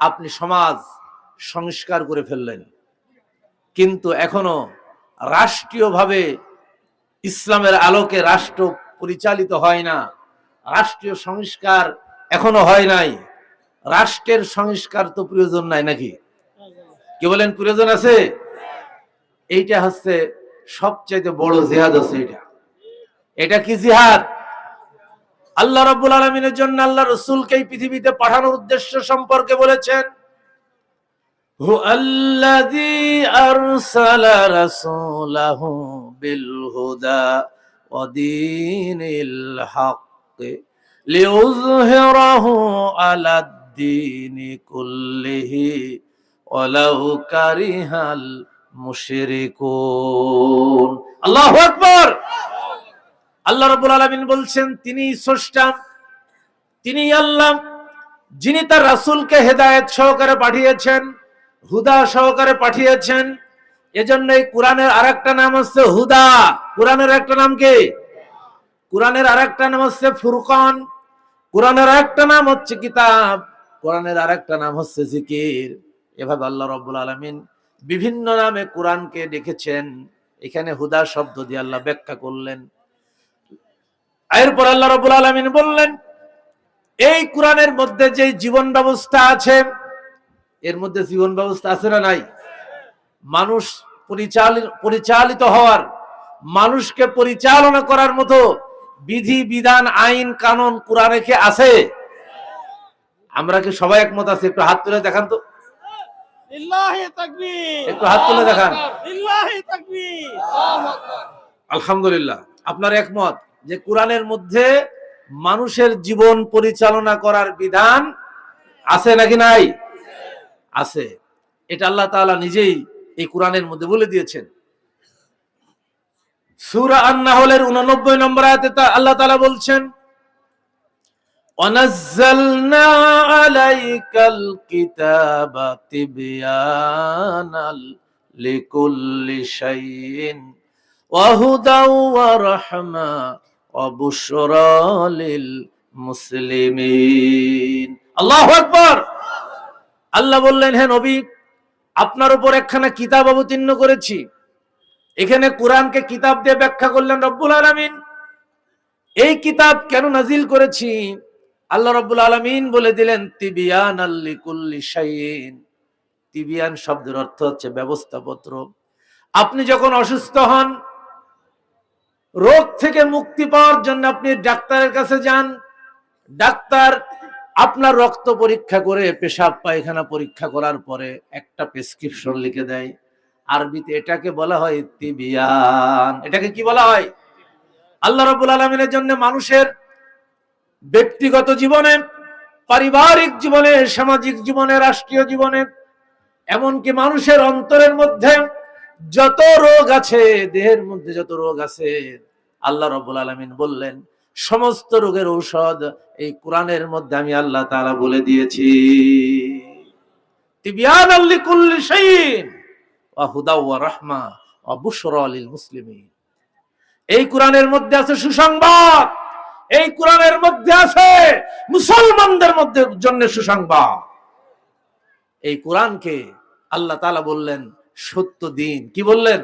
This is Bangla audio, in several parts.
আপনি সমাজ সংস্কার করে ফেললেন। কিন্তু এখনও রাষ্ট্রীয়ভাবে ইসলামের আলোকে রাষ্ট্র পরিচালিত হয় না, রাষ্ট্রীয় সংস্কার এখনও হয় নাই। রাষ্ট্রের সংস্কার তো প্রয়োজন নাই নাকি? কি বলেন, প্রয়োজন আছে? এইটা হচ্ছে সবচাইতে বড় জিহাদ আছে এটা। এটা কি জিহাদ? আল্লাহ রব্বুল আলমিনের জন্য আল্লাহ রসুলকে এই পৃথিবীতে পাঠানোর উদ্দেশ্য সম্পর্কে বলেছেন হু আল্লাযী আরসালা রাসূলাহু বিল হুদা ওয়া দীনিল হক লিইয়ুযহিরাহু আলা দ্বীনি কুল্লিহি ওয়ালাউ কারিহাল মুশরিকুন। আল্লাহু রাব্বুল আলামিন বলছেন, তিনি স্রষ্টা, তিনি আল্লাহ, যিনি তার রাসূলকে হেদায়েত সহকারে পাঠিয়েছেন, হুদা সহকারে পাঠিয়েছেন। এজন্য এই কোরআনের আরেকটা নাম হচ্ছে হুদা। কোরআনের একটা নাম কি? কোরআনের আরেকটা নাম হচ্ছে ফুরকান। কোরআনের আরেকটা নাম হচ্ছে কিতাব। কোরআনের আরেকটা নাম হচ্ছে জিকির। এভাবে আল্লাহ রাব্বুল আলামিন বিভিন্ন নামে কোরআনকে ডেকেছেন। এখানে হুদা শব্দ দিয়ে আল্লাহ ব্যাখ্যা করলেন। এরপর আল্লাহ রাব্বুল আলামিন বললেন এই কোরআনের মধ্যে যে জীবন ব্যবস্থা আছে এর মধ্যে জীবন ব্যবস্থা আছে না নাই? মানুষ পরিচালিত পরিচালিত হওয়ার মানুষকে পরিচালনা করার মতো বিধি বিধান আইন কানুন কোরআনে কি আছে? আমরা কি সবাই একমত আছে? একটু হাত তুলে দেখান তো। একটু হাত তুলে দেখান। আলহামদুলিল্লাহ। আপনার একমত? যে কোরআনের মধ্যে মানুষের জীবন পরিচালনা করার বিধান আছে নাকি নাই আছে এটা আল্লাহ তাআলা নিজেই এই কোরআনের মধ্যে বলে দিয়েছেন সূরা আন-নাহলের 89 নম্বর আয়াতে তা আল্লাহ তাআলা বলছেন وَنَزَّلْنَا عَلَيْكَ الْكِتَابَ تِبْيَانًا لِكُلِّ شَيْءٍ وهدى ورحمة অবসরালিল মুসলিমিন। আল্লাহ আল্লাহ বললেন হ্যাঁ নবী, আপনার উপর একখানা কিতাব অবতীর্ণ করেছি। এখানে কোরআনকে কিতাব দিয়ে ব্যাখ্যা করলেন রব্বুল আলমিন। এই কিতাব কেন নাজিল করেছি? আল্লাহ রব্বুল আলমিন বলে দিলেন তিবিয়ান আল্লিকুল্লি তিবিয়ান শব্দের অর্থ হচ্ছে ব্যবস্থাপত্র। আপনি যখন অসুস্থ হন রোগ থেকে মুক্তি পাওয়ার জন্য আপনি ডাক্তারের কাছে যান। ডাক্তার আপনার রক্ত পরীক্ষা করে পেশাব পায়খানা পরীক্ষা করার পরে একটা প্রেসক্রিপশন লিখে দেয়। আরবিতে এটাকে বলা হয় তিবিয়ান। এটাকে কি বলা হয়? আল্লাহ রাব্বুল আলামিনের জন্য মানুষের ব্যক্তিগত জীবনে, পারিবারিক জীবনে, সামাজিক জীবনে, রাষ্ট্রীয় জীবনে, এমনকি মানুষের অন্তরের মধ্যে যত রোগ আছে, দেহের মধ্যে যত রোগ আছে, আল্লাহ রব্বুল আলমিন বললেন, সমস্ত রোগের ঔষধ এই কোরআনের মধ্যে আমি আল্লাহ তাআলা বলে দিয়েছি। এই কোরআনের মধ্যে আছে সুসংবাদ। এই কোরআনের মধ্যে আছে মুসলমানদের মধ্যে জন্য সুসংবাদ। এই কোরআনকে আল্লাহ তাআলা বললেন সত্য দিন। কি বললেন?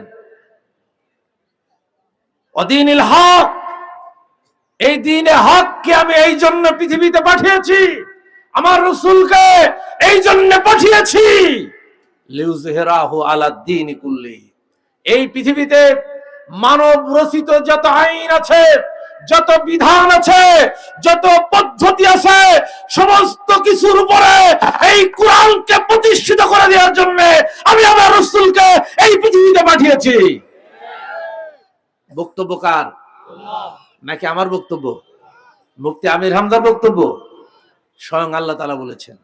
অদিনিল হক, এই দিনে হককে আমি এই জন্য পৃথিবীতে পাঠিয়েছি, আমার রসুলকে এই জন্য পাঠিয়েছি। এই পৃথিবীতে মানব রচিত যত আইন আছে যত বিধান আছে, যত পদ্ধতি আছে, সমস্ত কিছুর উপরে এই কোরআনকে প্রতিষ্ঠিত করে দেওয়ার জন্য আমি আমার রসুলকে এই পৃথিবীতে পাঠিয়েছি। বক্তব্য কার? নাকি আমার বক্তব্য? মুক্তি আমির হামদার বক্তব্য? স্বয়ং আল্লাহ তালা বলেছেন।